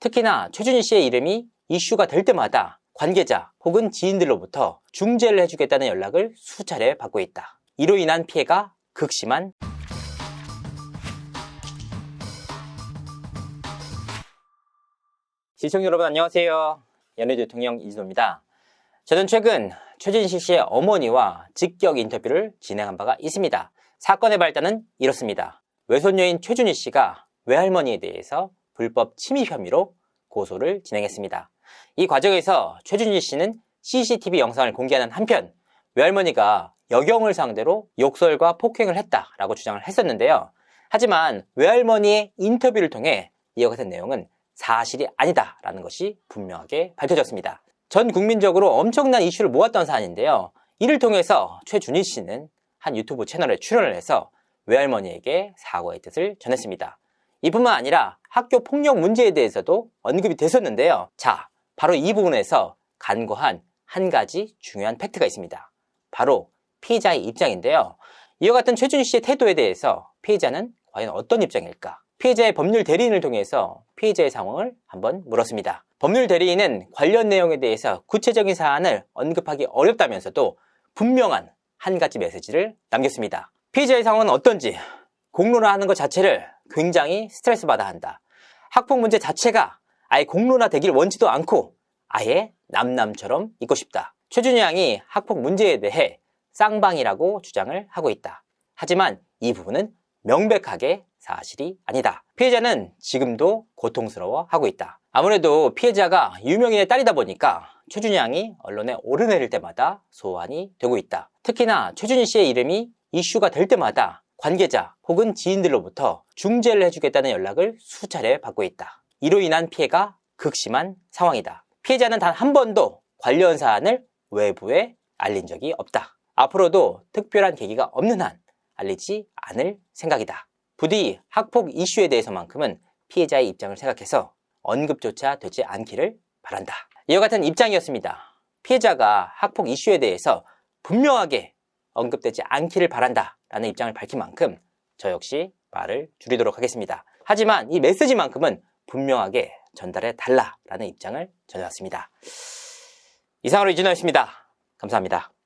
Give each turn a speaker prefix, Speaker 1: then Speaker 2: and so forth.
Speaker 1: 특히나 최준희 씨의 이름이 이슈가 될 때마다 관계자 혹은 지인들로부터 중재를 해주겠다는 연락을 수차례 받고 있다. 이로 인한 피해가 극심한 시청자 여러분 안녕하세요. 연예 대통령 이진호입니다. 저는 최근 최진실 씨의 어머니와 직격 인터뷰를 진행한 바가 있습니다. 사건의 발단은 이렇습니다. 외손녀인 최준희 씨가 외할머니에 대해서 불법 침입 혐의로 고소를 진행했습니다. 이 과정에서 최준희 씨는 CCTV 영상을 공개하는 한편 외할머니가 여경을 상대로 욕설과 폭행을 했다라고 주장을 했었는데요. 하지만 외할머니의 인터뷰를 통해 같은 내용은 사실이 아니다라는 것이 분명하게 밝혀졌습니다. 전 국민적으로 엄청난 이슈를 모았던 사안인데요. 이를 통해서 최준희 씨는 한 유튜브 채널에 출연을 해서 외할머니에게 사과의 뜻을 전했습니다. 이뿐만 아니라 학교 폭력 문제에 대해서도 언급이 됐었는데요. 자, 바로 이 부분에서 간과한 한 가지 중요한 팩트가 있습니다. 바로 피해자의 입장인데요. 이와 같은 최준희 씨의 태도에 대해서 피해자는 과연 어떤 입장일까? 피해자의 법률 대리인을 통해서 피해자의 상황을 한번 물었습니다. 법률 대리인은 관련 내용에 대해서 구체적인 사안을 언급하기 어렵다면서도 분명한 한 가지 메시지를 남겼습니다. 피해자의 상황은 어떤지 공론화 하는 것 자체를 굉장히 스트레스 받아 한다. 학폭 문제 자체가 아예 공론화 되길 원치도 않고 아예 남남처럼 있고 싶다. 최준희 양이 학폭 문제에 대해 쌍방이라고 주장을 하고 있다. 하지만 이 부분은 명백하게 사실이 아니다. 피해자는 지금도 고통스러워 하고 있다. 아무래도 피해자가 유명인의 딸이다 보니까 최준희 양이 언론에 오르내릴 때마다 소환이 되고 있다. 특히나 최준희 씨의 이름이 이슈가 될 때마다 관계자 혹은 지인들로부터 중재를 해주겠다는 연락을 수차례 받고 있다. 이로 인한 피해가 극심한 상황이다. 피해자는 단 한 번도 관련 사안을 외부에 알린 적이 없다. 앞으로도 특별한 계기가 없는 한 알리지 않을 생각이다. 부디 학폭 이슈에 대해서만큼은 피해자의 입장을 생각해서 언급조차 되지 않기를 바란다. 이와 같은 입장이었습니다. 피해자가 학폭 이슈에 대해서 분명하게 언급되지 않기를 바란다. 라는 입장을 밝힌 만큼 저 역시 말을 줄이도록 하겠습니다. 하지만 이 메시지만큼은 분명하게 전달해 달라라는 입장을 전해왔습니다. 이상으로 이진호였습니다. 감사합니다.